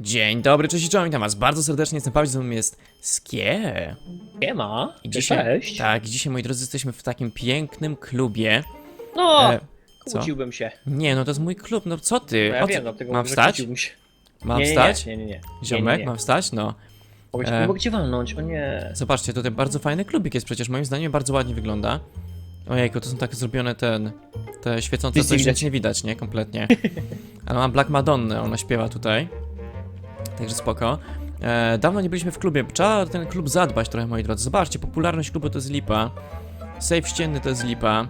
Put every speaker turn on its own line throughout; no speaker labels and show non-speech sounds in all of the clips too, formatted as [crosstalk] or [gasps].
Dzień dobry, cześć i czołem, witam was bardzo serdecznie, jestem Paweł, ze mną jest Skie.
Nie ma.
I
Dzisiaj, Cześć.
Tak, i dzisiaj, moi drodzy, jesteśmy w takim pięknym klubie.
No,
E, co?
kłóciłbym się.
Nie, no to jest mój klub, no co ty?
No ja
O co-
wiem, dlatego
mam
mówię, że
wstać?
kłóciłbym się.
Mam
nie, nie,
wstać?
Nie, nie, nie. nie.
Ziomek,
nie, nie.
mam wstać? No.
Mogę,
E.
e... mogę cię walnąć, o nie.
Zobaczcie, tutaj bardzo fajny klubik jest przecież, moim zdaniem bardzo ładnie wygląda. Ojejku, to są takie zrobione ten, te świecące
Nic nie
coś,
widać.
nic nie widać, nie? Kompletnie. [laughs] Ale mam Black Madonnę, ona śpiewa tutaj. Także spoko. E, dawno nie byliśmy w klubie, trzeba ten klub zadbać trochę, moi drodzy. Zobaczcie, popularność klubu to jest lipa. Safe ścienny to jest lipa.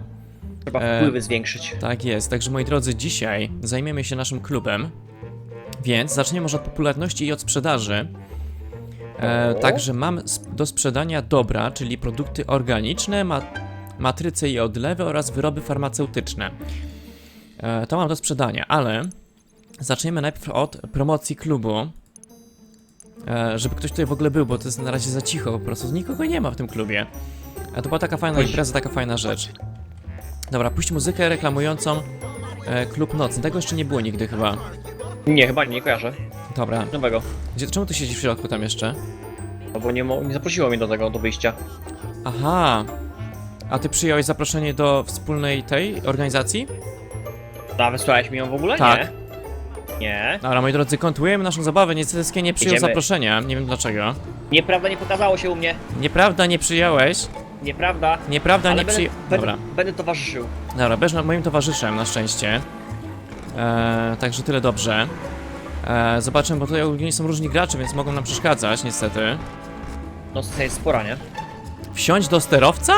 Trzeba
e.
wpływy zwiększyć.
Tak jest, także moi drodzy, dzisiaj zajmiemy się naszym klubem. Więc zaczniemy może od popularności i od sprzedaży. E, także mam do sprzedania dobra, czyli produkty organiczne, ma matryce i odlewy oraz wyroby farmaceutyczne. E, to mam do sprzedania, ale zaczniemy najpierw od promocji klubu. E, żeby ktoś tutaj w ogóle był, bo to jest na razie za cicho, po prostu nikogo nie ma w tym klubie. A to była taka fajna impreza, taka fajna rzecz. Dobra, puść muzykę reklamującą e, klub nocny. Tego jeszcze nie było nigdy chyba.
Nie, chyba nie kojarzę.
Dobra.
Nowego.
Gdzie, czemu ty siedzisz w środku tam jeszcze?
No bo nie, mo- nie zaprosiło mnie do tego, do wyjścia.
Aha. A ty przyjąłeś zaproszenie do wspólnej tej organizacji?
A wysłałeś mi ją w ogóle?
Tak.
Nie. Nie.
Dobra, moi drodzy, kontynuujemy naszą zabawę. Niestety nie przyjął
Idziemy.
zaproszenia. Nie wiem dlaczego.
Nieprawda, nie pokazało się u mnie.
Nieprawda, nie przyjąłeś.
Nieprawda.
Nieprawda,
Ale
nie
będę,
przyjąłeś.
będę,
Dobra.
będę towarzyszył.
Dobra, będziesz moim towarzyszem na szczęście. E, także tyle dobrze. E, zobaczymy, bo tutaj ogólnie są różni gracze, więc mogą nam przeszkadzać, niestety.
No to jest spora, nie?
Wsiąść do sterowca?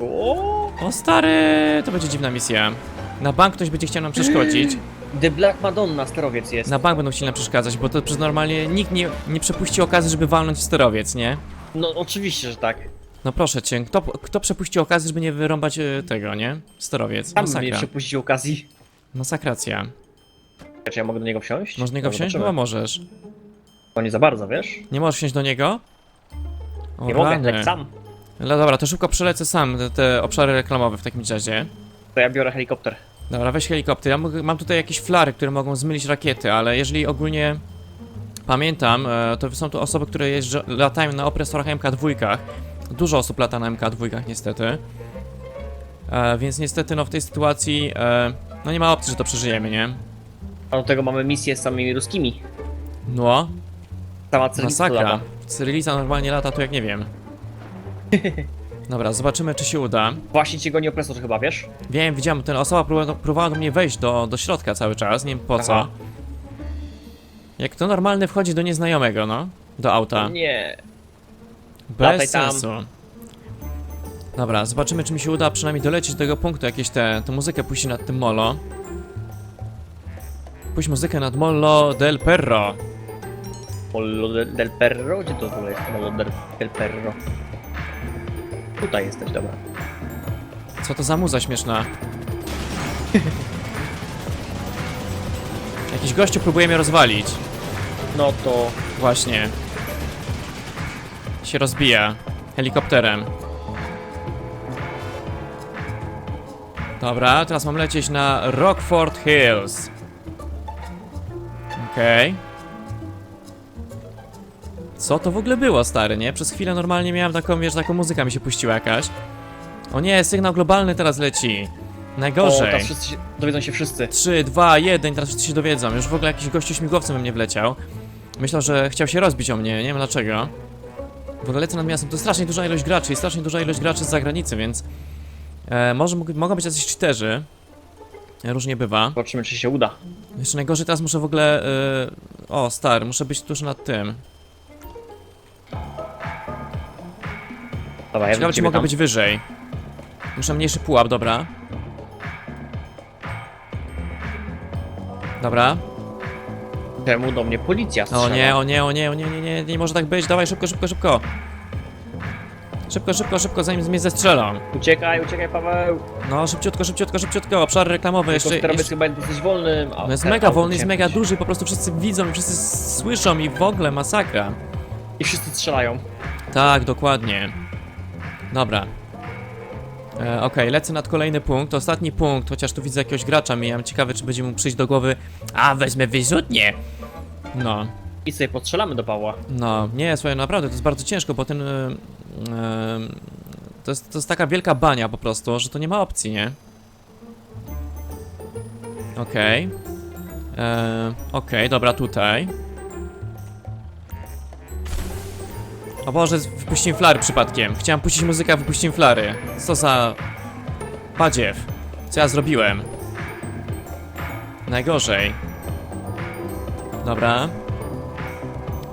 O,
O stary, to będzie dziwna misja. Na bank ktoś będzie chciał nam przeszkodzić. [gasps] [laughs]
The Black Madonna sterowiec jest.
Na bank będą chcieli nam przeszkadzać, bo to przez normalnie nikt nie, nie przepuści okazji, żeby walnąć w sterowiec, nie?
No oczywiście, że tak.
No proszę cię, kto, kto przepuści okazję, żeby nie wyrąbać e, tego, nie? Sterowiec.
Tam mnie
Masakra.
przepuścił okazji.
Masakracja.
Czy ja mogę do niego wsiąść?
Można niego
No,
wsiąść?
zobaczymy.
Chyba możesz.
To nie za bardzo, wiesz?
Nie możesz wsiąść do niego? O,
Nie mogę,
rany.
tak sam.
No dobra, to szybko przelecę sam te, te obszary reklamowe w takim razie.
To ja biorę helikopter.
Dobra, weź helikopter. Ja mam tutaj jakieś flary, które mogą zmylić rakiety, ale jeżeli ogólnie pamiętam, e, to są to osoby, które jeżdżą, latają na opresorach MK2. Dużo osób lata na MK2 niestety. E, więc niestety no w tej sytuacji e, no nie ma opcji, że to przeżyjemy, nie?
A do tego mamy misję z samymi ruskimi.
No,
Sama cyrylica
masakra.
lata.
Cyrilica normalnie lata, to jak nie wiem. [laughs] Dobra, zobaczymy czy się uda.
Właśnie cię goni opresor chyba, wiesz?
Wiem, widziałem, ten osoba próbowała, próbowała do mnie wejść do, do środka cały czas, nie wiem po co.
Aha.
Jak to normalny wchodzi do nieznajomego, no? Do auta.
Nie. lataj
Bez
tam.
sensu. Dobra, zobaczymy czy mi się uda przynajmniej dolecieć do tego punktu, jakieś te, tę muzykę puści nad tym molo. Puść muzykę nad Mollo del Perro.
Mollo del, del Perro? Gdzie to w ogóle jest? Mollo del, del Perro. Tutaj jesteś, dobra.
Co to za muza śmieszna? [laughs] Jakiś gościu próbuje mnie rozwalić.
No to...
Właśnie. Się rozbija. Helikopterem. Dobra, teraz mam lecieć na Rockford Hills. Okej. Co to w ogóle było, stary, nie? Przez chwilę normalnie miałem taką, wiesz, taką muzyka mi się puściła jakaś. O nie, sygnał globalny teraz leci.
O,
Najgorzej.
teraz wszyscy się, dowiedzą się wszyscy.
3, 2, 1, teraz wszyscy się dowiedzą. Już w ogóle jakiś gościu śmigłowcem we mnie wleciał. Myślał, że chciał się rozbić o mnie, nie wiem dlaczego. W ogóle lecę nad miastem, to strasznie duża ilość graczy i strasznie duża ilość graczy z zagranicy, więc... E, może mógł- mogą być jacyś cheaterzy. Różnie bywa.
Zobaczymy, czy się uda.
Jeszcze najgorzej teraz muszę w ogóle... E, o, stary, muszę być tuż nad tym.
Dobra, ja
Ciekawe, czy mogę
tam.
być wyżej. Muszę mniejszy pułap, dobra. Dobra.
Czemu do mnie policja
O
strzela?
nie, o nie, o nie, o nie, nie, nie, nie może tak być, dawaj szybko, szybko, szybko. Szybko, szybko, szybko, zanim mnie zestrzelą.
Uciekaj, uciekaj, Paweł.
No, szybciutko, szybciutko, szybciutko, obszary reklamowe
Jeszcze,
jeszcze,
sterowiec
jeszcze...
chyba jest dosyć wolny. A,
No jest
teraz
mega wolny, jest mega duży, po prostu wszyscy widzą i wszyscy słyszą i w ogóle masakra.
I wszyscy strzelają.
Tak, dokładnie. Dobra. E, Okej, lecę nad kolejny punkt, ostatni punkt, chociaż tu widzę jakiegoś gracza, mijam, ciekawy czy będzie mu przyjść do głowy A, wezmę wyrzutnie! No.
I sobie postrzelamy do Pawła.
No, nie, słuchaj, naprawdę to jest bardzo ciężko, bo ten. y, y, to, jest, to jest taka wielka bania po prostu, że to nie ma opcji, nie? Okej. E, Okej, dobra, tutaj. O Boże, wypuściłem flary przypadkiem. Chciałem puścić muzykę, a wypuściłem flary. Co za... Badziew. Co ja zrobiłem? Najgorzej. Dobra.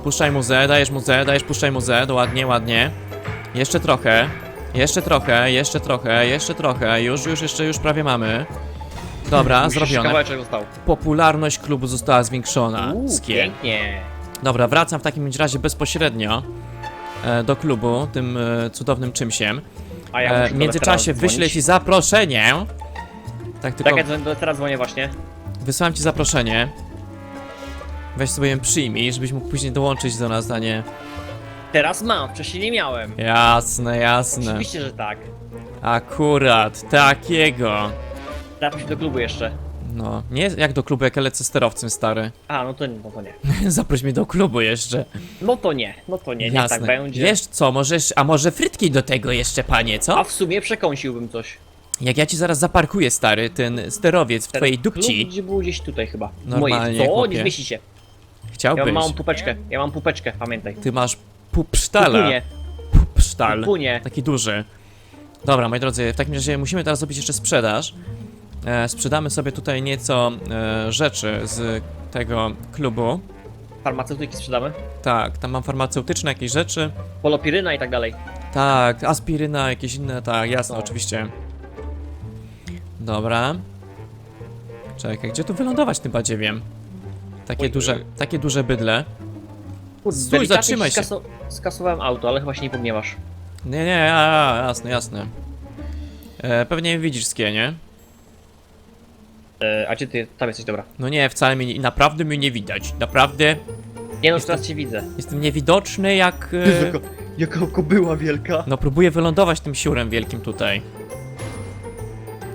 Puszczaj muzę, dajesz muzę, dajesz puszczaj muzę, to ładnie, ładnie. Jeszcze trochę, jeszcze trochę, jeszcze trochę, jeszcze trochę, już, już, jeszcze, już prawie mamy. Dobra,
Musisz
zrobione.
Kawałeczek został.
Popularność klubu została zwiększona.
Uuu, pięknie.
Dobra, wracam w takim razie bezpośrednio do klubu, tym e, cudownym czymsiem.
A ja
E,
muszę
w
do
międzyczasie wyślę ci zaproszenie. Tak tylko
dzwonię- do teraz dzwonię właśnie.
wysłałem ci zaproszenie. Weź sobie ją przyjmij, żebyś mógł później dołączyć do nas, a nie...
Teraz mam, wcześniej nie miałem.
Jasne, jasne.
Oczywiście, że tak.
Akurat, takiego.
Trafisz do klubu jeszcze.
No, nie jak do klubu, jak ja lecę sterowcem, stary.
A, no to, no to nie. [laughs]
Zaproś mnie do klubu jeszcze.
No to nie, no to nie, nie
Jasne.
tak będzie.
Wiesz co, możesz, a może frytki do tego jeszcze, panie,
A
co?
w sumie przekąsiłbym coś.
Jak ja ci zaraz zaparkuję, stary, ten sterowiec w
Ten
twojej
klub
dupci,
Gdzie było gdzieś tutaj chyba. W
Normalnie,
Mojej. Co?
chłopie.
Nie zmieści się. Ja
chciałbyś.
mam małą pupeczkę, ja mam pupeczkę, pamiętaj.
Ty masz pupsztala.
Pupunie,
Pupsztal.
pupunie.
Taki duży. Dobra, moi drodzy, w takim razie musimy teraz zrobić jeszcze sprzedaż. E, sprzedamy sobie tutaj nieco e, rzeczy z tego klubu.
Farmaceutyki sprzedamy.
Tak, tam mam farmaceutyczne jakieś rzeczy.
Polopiryna i tak dalej.
Tak, aspiryna, jakieś inne, tak, jasne,
No.
oczywiście. Dobra. Czekaj, gdzie tu wylądować tym badziewiem? Takie
Oj,
duże, takie duże bydle. Stój, zatrzymaj się.
skaso- skasowałem auto, ale chyba się nie pogniewasz.
Nie, nie, a, jasne, jasne. E, pewnie widzisz skie, nie?
E, a gdzie ty, tam jesteś, dobra.
No nie, wcale mnie, nie- naprawdę mnie nie widać. Naprawdę
Nie no, teraz cię widzę.
jestem niewidoczny jak... E,
Jaka kobyła wielka.
no próbuję wylądować tym siurem wielkim tutaj.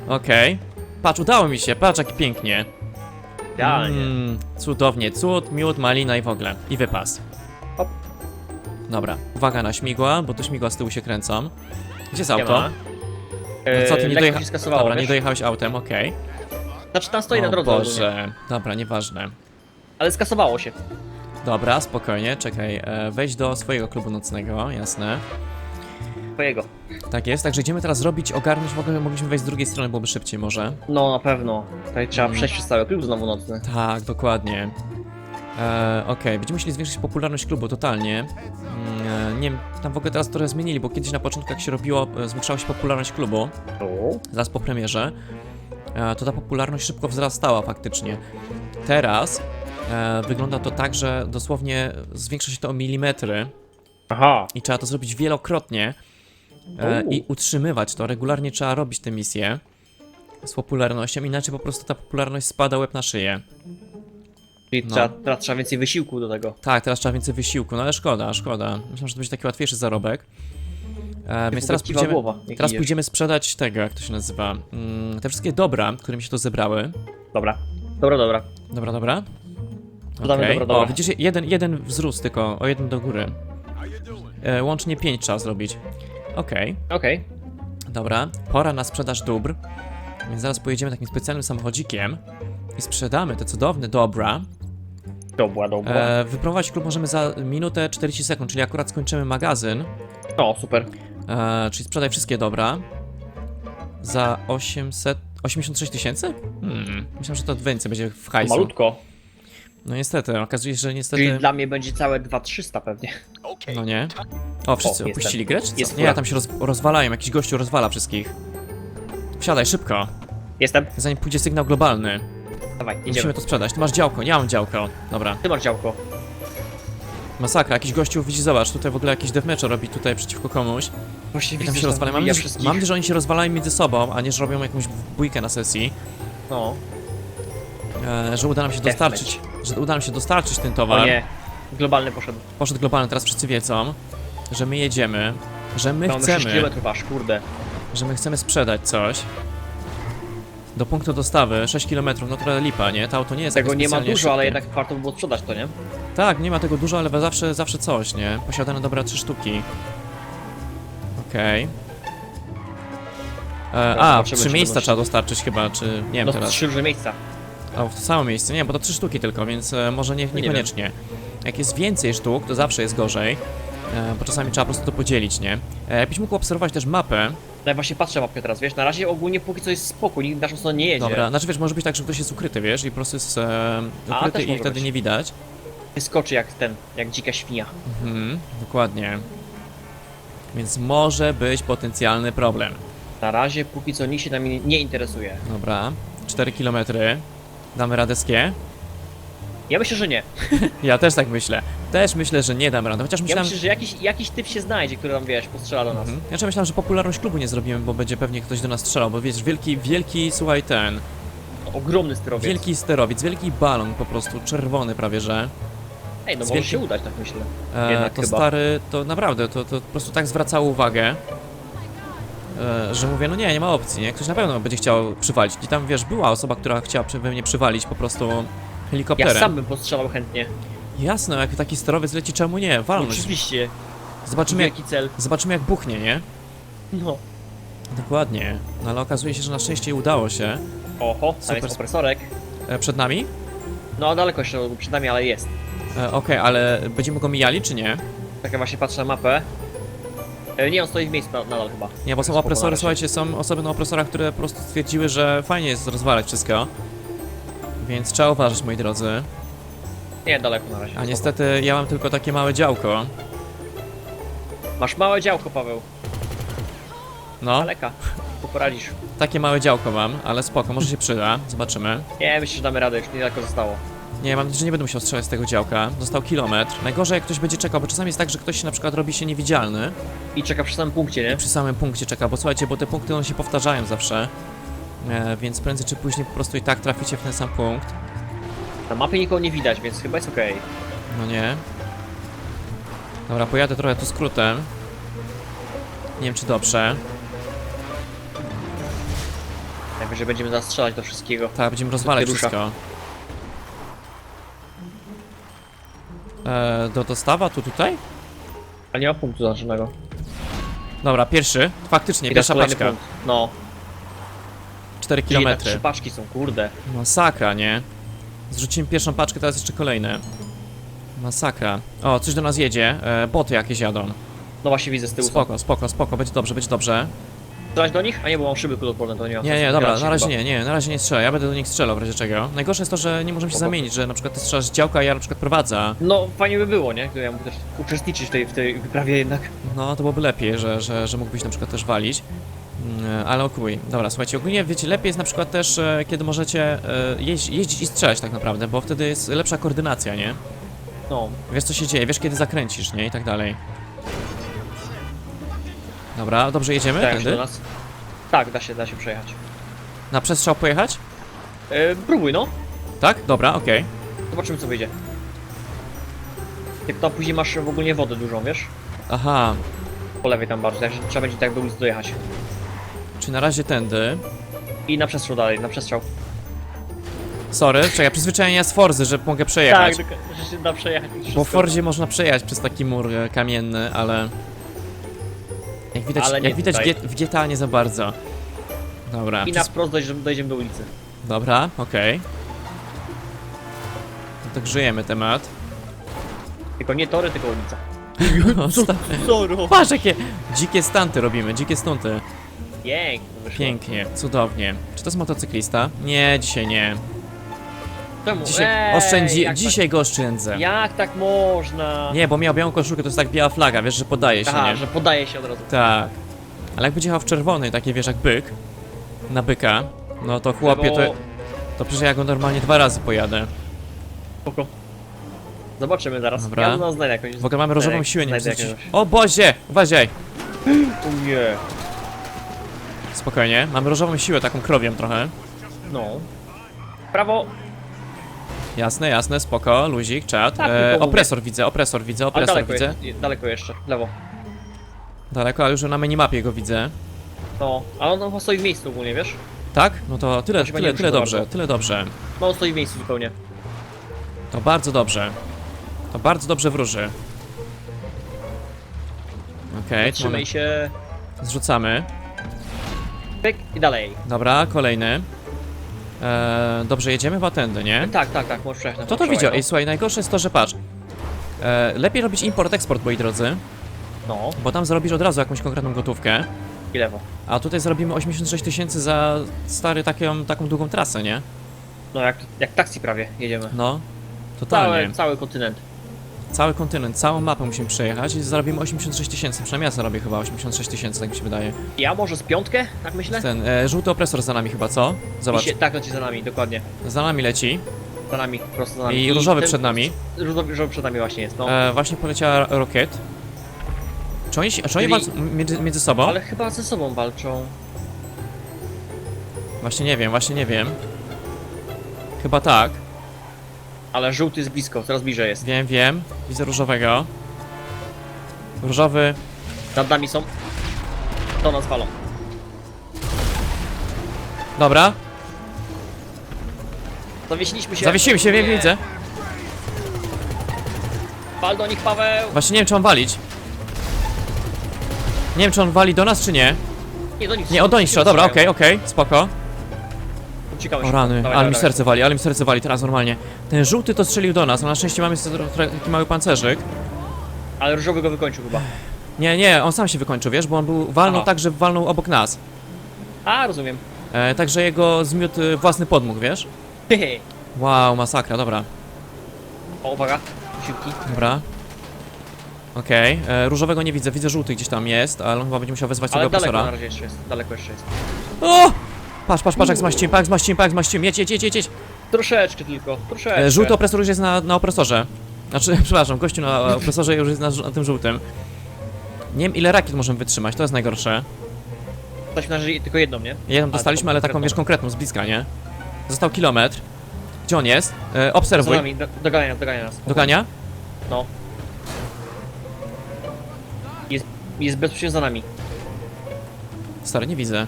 Okej. Patrz, udało mi się, patrz jak pięknie.
Idealnie.
Mm, cudownie, cud, miód, malina i w ogóle. I wypas.
Hop.
Dobra, uwaga na śmigła, bo tu śmigła z tyłu się kręcą. Gdzie jest auto?
Siema. E,
No co, ty nie
lekko
dojecha...
się skasowało,
Dobra, nie
wiesz?
dojechałeś autem, okej.
Znaczy tam stoi na drodze.
Boże. Dobra, nieważne.
ale skasowało się.
Dobra, spokojnie, czekaj. E, wejdź do swojego klubu nocnego, jasne.
Twojego.
Tak jest, także idziemy teraz robić, ogarnąć, w ogóle mogliśmy wejść z drugiej strony, byłoby szybciej może.
No na pewno. Tutaj trzeba
Mm.
przejść przez cały klub znowu nocny.
Tak, dokładnie. E, Okej, będziemy musieli zwiększyć popularność klubu totalnie. Mm, e, nie wiem, tam w ogóle teraz trochę zmienili, bo kiedyś na początku jak się robiło, e, zwiększała się popularność klubu,
O.
zaraz po premierze, to ta popularność szybko wzrastała faktycznie. Teraz e, wygląda to tak, że dosłownie zwiększa się to o milimetry
Aha.
i trzeba to zrobić wielokrotnie e, i utrzymywać to. Regularnie trzeba robić te misje z popularnością, inaczej po prostu ta popularność spada łeb na szyję.
Czyli
No.
trzeba, teraz trzeba więcej wysiłku do tego.
Tak, teraz trzeba więcej wysiłku, no ale szkoda, szkoda. Myślę, że to będzie taki łatwiejszy zarobek. E, więc teraz pójdziemy,
głowa,
teraz pójdziemy sprzedać tego, jak to się nazywa. Mm, te wszystkie dobra, które mi się tu zebrały.
Dobra. Dobra, dobra.
Dobra, dobra.
Dodamy
Okej.
dobra, dobra.
O, widzisz, jeden, jeden wzrósł tylko, o jeden do góry. E, łącznie pięć trzeba zrobić. Okej,
Okej.
dobra. Pora na sprzedaż dóbr. Więc zaraz pojedziemy takim specjalnym samochodzikiem i sprzedamy te cudowne dobra.
Dobra, dobra.
E, wyprowadzić klub możemy za minutę 40 sekund, czyli akurat skończymy magazyn.
O, super.
E, czyli sprzedaj wszystkie dobra. Za 800... 86 tysięcy? Hmm, myślałem, że to więcej będzie w hajsu.
malutko.
No niestety, okazuje się, że
Czyli
niestety...
dla mnie będzie całe 2300 pewnie.
No nie. O, wszyscy
O,
opuścili grę, czy co?
Jest
Nie, tam się roz, rozwalają, jakiś gościu rozwala wszystkich. Wsiadaj, szybko,
Jestem.
zanim pójdzie sygnał globalny.
Dawaj,
Musimy
jedziemy.
to sprzedać. Ty masz działko, ja mam działko. Dobra.
Ty masz działko.
Masakra, jakiś gościu, widzi, zobacz, tutaj w ogóle jakiś deathmatch robi tutaj przeciwko komuś.
Właśnie
I tam
widzę,
się
że
rozwalają. Mam nadzieję,
wszystkich.
mam nadzieję, że oni się rozwalają między sobą, a nie, że robią jakąś bójkę na sesji.
No.
E, że uda nam się
Deathmatch.
dostarczyć, że uda nam się dostarczyć ten
O
towar.
nie. Globalny poszedł.
Poszedł globalny, teraz wszyscy wiedzą, że my jedziemy, że my
Mamy 6
chcemy,
km aż, kurde.
że my chcemy sprzedać coś. Do punktu dostawy 6 km, no trochę lipa, nie? To auto nie jest
Tego nie ma dużo, ale
szybkie.
jednak warto by było sprzedać to, nie?
Tak, nie ma tego dużo, ale zawsze, zawsze coś, nie? Posiadane dobra trzy sztuki. Okej. E, A,
zobaczymy,
trzy miejsca trzeba dostarczyć chyba, czy nie wiem
No
teraz.
trzy różne miejsca.
O, w to samo miejsce, nie, bo to trzy sztuki tylko, więc e, może nie,
No nie
niekoniecznie. Jak jest więcej sztuk, to zawsze jest gorzej, e, bo czasami trzeba po prostu to podzielić, nie? E, jakbyś mógł obserwować też mapę,
No właśnie patrzę mapkę teraz, wiesz, na razie ogólnie póki co jest spokój, nikt w naszą stronę nie jedzie.
dobra, znaczy wiesz, może być tak, że ktoś jest ukryty, wiesz, i po prostu jest e,
A,
ukryty
też
i
może
wtedy
być.
nie widać.
Wyskoczy jak ten, jak dzika świnia.
Mhm, dokładnie. Więc może być potencjalny problem.
Na razie póki co nikt się nami nie interesuje.
Dobra, 4 km. Damy radę skie?
Ja myślę, że nie. [laughs]
Ja też tak myślę. Też myślę, że nie dam rady, chociaż
Ja
myślałem...
myślę, że jakiś, jakiś typ się znajdzie, który tam, wiesz, postrzela do nas.
Mhm. Ja myślałem, że popularność klubu nie zrobimy, bo będzie pewnie ktoś do nas strzelał, bo wiesz, wielki, wielki, słuchaj, ten,
Ogromny sterowiec.
wielki sterowiec, wielki balon po prostu, czerwony prawie, że.
Ej, no
z
może
wielkim-
się udać, tak myślę.
E,
Jednak
to
chyba.
stary, to naprawdę, to, to po prostu tak zwracało uwagę, e, że mówię, no nie, nie ma opcji, nie? Ktoś na pewno będzie chciał przywalić. I tam, wiesz, była osoba, która chciała przy- we mnie przywalić po prostu
Ja
helikopterem.
sam bym postrzelał chętnie.
Jasno, jak taki sterowiec leci, czemu nie? Walnąć.
Oczywiście.
Zobaczymy jak,
cel.
zobaczymy jak buchnie, nie?
No.
Dokładnie. No ale okazuje się, że na szczęście udało się.
Oho, tam
Super.
jest opresorek.
E, przed nami?
No, daleko jeszcze przed nami, ale jest.
E, Okej, ale będziemy go mijali, czy nie?
Tak ja właśnie patrzę na mapę. E, nie, on stoi w miejscu na- nadal chyba.
Nie, bo są
Spoko, na
opresory,
razie.
słuchajcie, są osoby na opresorach, które po prostu stwierdziły, że fajnie jest rozwalać wszystko. Więc trzeba uważać, moi drodzy.
Nie, daleko na razie.
A niestety ja mam tylko takie małe działko.
Masz małe działko, Paweł.
No,
Daleka. Tu poradzisz.
takie małe działko mam, ale spoko, może się przyda. Zobaczymy.
Nie, myślę, że damy radę, już niedaleko zostało.
Nie, mam nadzieję, że nie będę musiał strzelać z tego działka. Został kilometr. Najgorzej, jak ktoś będzie czekał, bo czasami jest tak, że ktoś się na przykład robi się niewidzialny.
I czeka przy samym punkcie, nie?
przy samym punkcie czeka, bo słuchajcie, bo te punkty one się powtarzają zawsze. E, więc prędzej czy później po prostu i tak traficie w ten sam punkt.
Na mapie nikogo nie widać, więc chyba jest okej.
No nie. Dobra, pojadę trochę tu skrótem. Nie wiem czy dobrze.
Najwyżej będziemy zastrzelać do wszystkiego.
Tak, będziemy rozwalać
rusza.
wszystko. E, do dostawa tu tutaj?
Ale nie ma punktu zaznaczonego.
Dobra, pierwszy. Faktycznie,
I teraz
pierwsza
kolejny
paczka.
punkt. No.
4
Czyli jednak
km.
trzy paczki są, kurde.
Masakra, nie? Zrzuciłem pierwszą paczkę, teraz jeszcze kolejne. Masakra. O, coś do nas jedzie. E, boty jakieś jadą.
No właśnie widzę z tyłu.
Spoko, spoko, spoko, będzie dobrze, będzie dobrze.
Strzelać do nich? A nie, bo mam szyby kuloodporne, to nie ma
Nie,
sensu.
nie, dobra,
się
na razie
chyba.
nie, nie, na razie nie strzelę, ja będę do nich strzelał w razie czego. Najgorsze jest to, że nie możemy się
Spoko.
zamienić, że na przykład ty strzelasz z działka, a ja na przykład prowadzę.
No, fajnie by było, nie? Gdybym ja mógł też uczestniczyć w tej, w tej wyprawie jednak.
No, to byłoby lepiej, że, że, że mógłbyś na przykład też walić. Mm, Ale okuj. Dobra, słuchajcie, ogólnie wiecie, lepiej jest na przykład też, e, kiedy możecie e, jeź, jeździć i strzelać tak naprawdę, bo wtedy jest lepsza koordynacja, nie?
No,
Wiesz co się dzieje, wiesz kiedy zakręcisz, nie? I tak dalej. Dobra, dobrze jedziemy?
tak do
Tędy?
nas. Tak, da się, da się przejechać.
Na przestrzał pojechać?
E, próbuj, no.
Tak? Dobra, okej.
Zobaczymy, co wyjdzie. Tylko tam później masz w ogóle wodę dużą, wiesz?
Aha,
Po lewej tam bardzo, trzeba będzie tak do ulicy dojechać.
Czy na razie tędy?
I na przestrzał dalej, na przestrzał.
Sorry, czekaj, przyzwyczajenia z Forzy, że mogę przejechać.
Tak, że się da przejechać.
Bo w Fordzie można przejechać przez taki mur e, kamienny, ale... Jak widać,
Ale nie
jak widać
tutaj.
W GTA nie za bardzo. Dobra,
I na
przyz-
wprost dojdziemy, dojdziemy do ulicy.
dobra, okej. No tak żyjemy temat.
Tylko nie tory, tylko ulica. [laughs] [laughs]
Osta-
Zoro!
Patrz jakie dzikie stanty robimy, dzikie stunty.
Pięknie wyszło.
Pięknie, cudownie. Czy to jest motocyklista? Nie, dzisiaj nie.
Czemu?
Dzisiaj
Ej,
oszczędzi,
jak
dzisiaj go oszczędzę.
Tak, jak tak można?
Nie, bo miał białą koszulkę, to jest tak biała flaga, wiesz, że podaje się,
Aha,
nie?
że podaje się od razu.
Tak. Ale jak będzie jechał w czerwony, takie wiesz, jak byk, na byka, no to chłopie, to,
Bo-
to przecież ja go normalnie dwa razy pojadę.
Spoko. Zobaczymy zaraz.
Dobra.
Ja no, znajdę jakąś.
W ogóle mamy różową siłę, nie wiem, czy
jakiegoś.
O Bozie! Uważaj!
O nie.
Spokojnie, mamy różową siłę, taką krowią trochę.
No. Prawo.
Jasne, jasne, spoko, luzik, czat.
Tak,
E,
mówię.
opresor widzę, opresor widzę, opresor
daleko
widzę.
jeszcze, daleko jeszcze. w Lewo.
Daleko, ale już na minimapie go widzę.
No. Ale on chyba stoi w miejscu ogólnie, wiesz?
Tak? No to tyle, tyle, tyle dobrze,
bardzo.
tyle dobrze.
No on stoi w miejscu zupełnie.
To bardzo dobrze. To bardzo dobrze wróży. Okej, tu
Trzymaj się.
zrzucamy.
Pyk i dalej.
Dobra, kolejny. Eee, dobrze, jedziemy chyba tędy, nie?
Tak, tak, tak, możesz przejechać na
Kto to
przełaj,
widział?
no.
Ej, słuchaj, najgorsze jest to, że patrz. E, lepiej robić import-eksport, moi drodzy,
No,
bo tam zrobisz od razu jakąś konkretną gotówkę,
i lewo.
a tutaj zrobimy 86 tysięcy za stary taką, taką długą trasę, nie?
No jak, jak taksi prawie jedziemy.
No, totalnie.
Cały, cały kontynent.
Cały kontynent, całą mapę musimy przejechać i zarobimy 86 tysięcy, przynajmniej ja zarobię chyba 86 tysięcy, tak mi się wydaje.
Ja może z piątkę, tak myślę?
Ten, e, żółty opresor za nami chyba, co?
I
Zobacz,
się, tak leci za nami, dokładnie.
za nami leci
Za nami, prosto za nami.
i różowy
ten-
przed nami.
Różowy, różowy przed nami właśnie jest, no.
E, właśnie poleciała Rocket. Czy oni, się- czy oni
Czyli-
walczą między, między sobą?
Ale chyba ze sobą walczą.
Właśnie nie wiem, właśnie nie wiem. Chyba tak.
Ale żółty jest blisko, coraz bliżej jest.
Wiem, wiem. Widzę różowego. Różowy.
Nad nami są. To nas walą.
Dobra.
Zawiesiliśmy się.
Zawiesiłem się, wiem,
Nie.
widzę.
Wal do nich, Paweł!
Właśnie nie wiem, czy on walić. Nie wiem, czy on wali do nas, czy nie.
Nie, do nich
Nie, o, do nich strzela. Dobra, okej, okej, spoko.
Ciekawe
O rany, ale mi serce wali, ale mi serce wali teraz normalnie. Ten żółty to strzelił do nas, ale na szczęście mamy taki mały pancerzyk.
Ale różowy go wykończył chyba. Nie.
Nie, on sam się wykończył, wiesz, bo on był, walnął
Aha.
tak, że walnął obok nas.
A, rozumiem.
E, także jego zmiótł y, własny podmuch, wiesz? Wow, masakra, dobra.
O, uwaga. Siłki.
Dobra. Okej, e, różowego nie widzę, widzę żółty gdzieś tam jest, ale on chyba będzie musiał wezwać
Ale
tego
daleko na
profesora.
razie jeszcze jest. Daleko jeszcze jest.
O! Patrz, patrz, patrz, jak zmaściłem, patrz, jak zmaściłem, patrz, jak zmaściłem, jedź, jedź, jedź, jedź, jedź.
Troszeczkę tylko, troszeczkę.
E, żółty opresor już jest na, na opresorze. Znaczy, [laughs] przepraszam, gościu na opresorze już jest na, żu- na tym żółtym. Nie wiem, ile rakiet możemy wytrzymać, to jest najgorsze.
Stać na tylko jedną, nie?
Jedną dostaliśmy, ale taką, wiesz, konkretną, z bliska, nie? Został kilometr. Gdzie on jest? E,
Za
obserwuj.
nami, do, dogania nas, dogania nas.
Dogania?
No. Jest, jest bezpośrednio za nami.
Stary, nie widzę.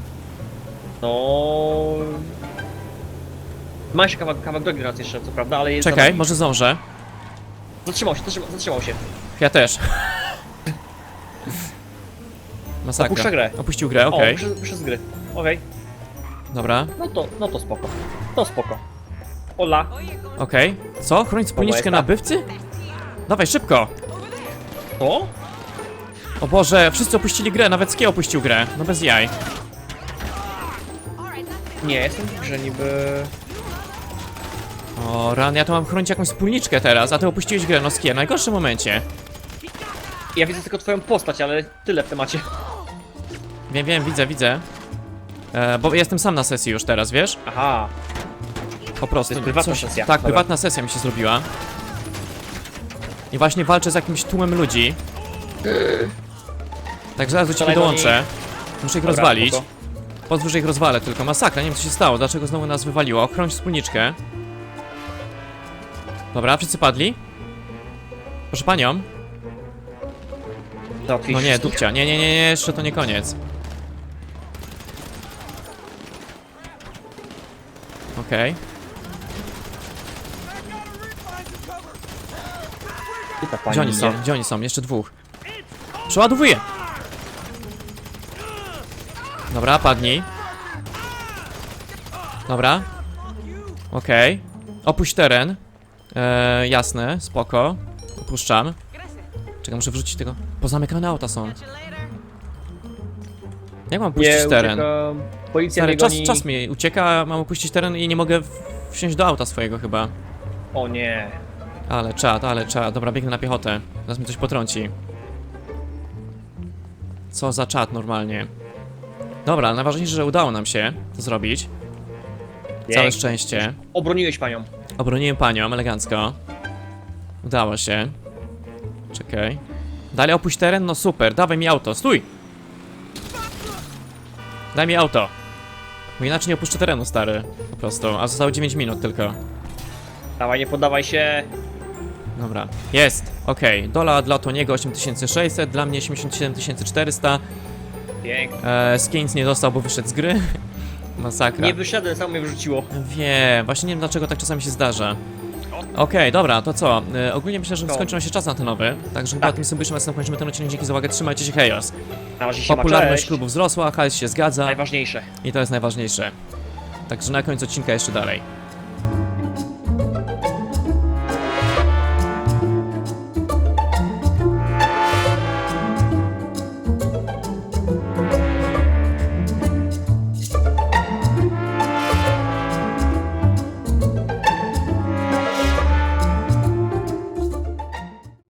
No... Ma jeszcze kawałek, kawałek drogi nas jeszcze, co prawda, ale jest
Czekaj, może zdążę.
Zatrzymał się, zatrzymał, zatrzymał się.
Ja też. [laughs] Masakra.
Opuszcza grę.
Opuścił grę,
O,
okej.
wyszedł, wyszedł z gry. Okej.
Dobra,
No to, no to spoko. To spoko. Ola.
okej. Co? Chronić spółniczkę
jest ta-
nabywcy? Dawaj, szybko!
To?
O Boże, wszyscy opuścili grę, nawet Skie opuścił grę. No bez jaj.
Nie, jestem w grze niby...
O, ran, ja tu mam chronić jakąś wspólniczkę teraz, a ty opuściłeś grę, no Skie, w najgorszym momencie.
Ja widzę tylko twoją postać, ale tyle w temacie.
Wiem, wiem, widzę, widzę. E, bo jestem sam na sesji już teraz, wiesz?
Aha.
Po prostu.
To jest prywatna sesja.
Tak,
Dobra.
prywatna sesja mi się zrobiła. I właśnie walczę z jakimś tłumem ludzi. Tak, zaraz do ciebie
Strzelaj do
dołączę. Muszę ich
Dobra,
rozwalić.
spoko.
Pozwól, że ich rozwalę, tylko masakra, nie wiem co się stało, dlaczego znowu nas wywaliło. Chronić wspólniczkę. Dobra, wszyscy padli? Proszę panią. No nie, dupcia. Nie, nie, nie, nie, jeszcze to nie koniec. Okej.
Pani
Gdzie oni są? Gdzie oni są? Jeszcze dwóch. Przeładowuję! Dobra, padnij. Dobra. Okej. Opuść teren. Eee, jasne, spoko. Opuszczam. Czekaj, muszę wrzucić tego. Pozamykane auta są. Jak mam opuścić
Nie,
teren?
uciekam. Policja
Stary, czas,
goni.
czas mi ucieka, mam opuścić teren i nie mogę wsiąść do auta swojego chyba.
O nie.
Ale czad, ale czad. Dobra, biegnę na piechotę. Zaraz mi coś potrąci. Co za czad normalnie. Dobra, ale najważniejsze, że udało nam się to zrobić. Całe
Jej.
szczęście.
Obroniłeś panią.
Obroniłem panią elegancko. Udało się. Czekaj. Dalej opuść teren? No super, dawaj mi auto, stój! Daj mi auto. Bo inaczej nie opuszczę terenu, stary. Po prostu. A zostało 9 minut tylko.
Dawaj, nie poddawaj się.
Dobra, jest, okej. Dola dla Toniego 8600, dla mnie 87400.
Pięknie.
E, Skins nie dostał, bo wyszedł z gry. [laughs] Masakra.
Nie wyszedłem, samo mnie wyrzuciło.
Wiem, właśnie nie wiem dlaczego tak czasami się zdarza. Okej, dobra, to co? E, ogólnie myślę, że skończył nam się czas antenowy, także chyba
Tak.
tym symbolicznym akcentem kończymy ten odcinek. Dzięki za uwagę, trzymajcie się, hejos.
Ma
Popularność
cześć.
klubu wzrosła, hajs się zgadza
Najważniejsze.
i to jest najważniejsze. Także na końcu odcinka jeszcze dalej.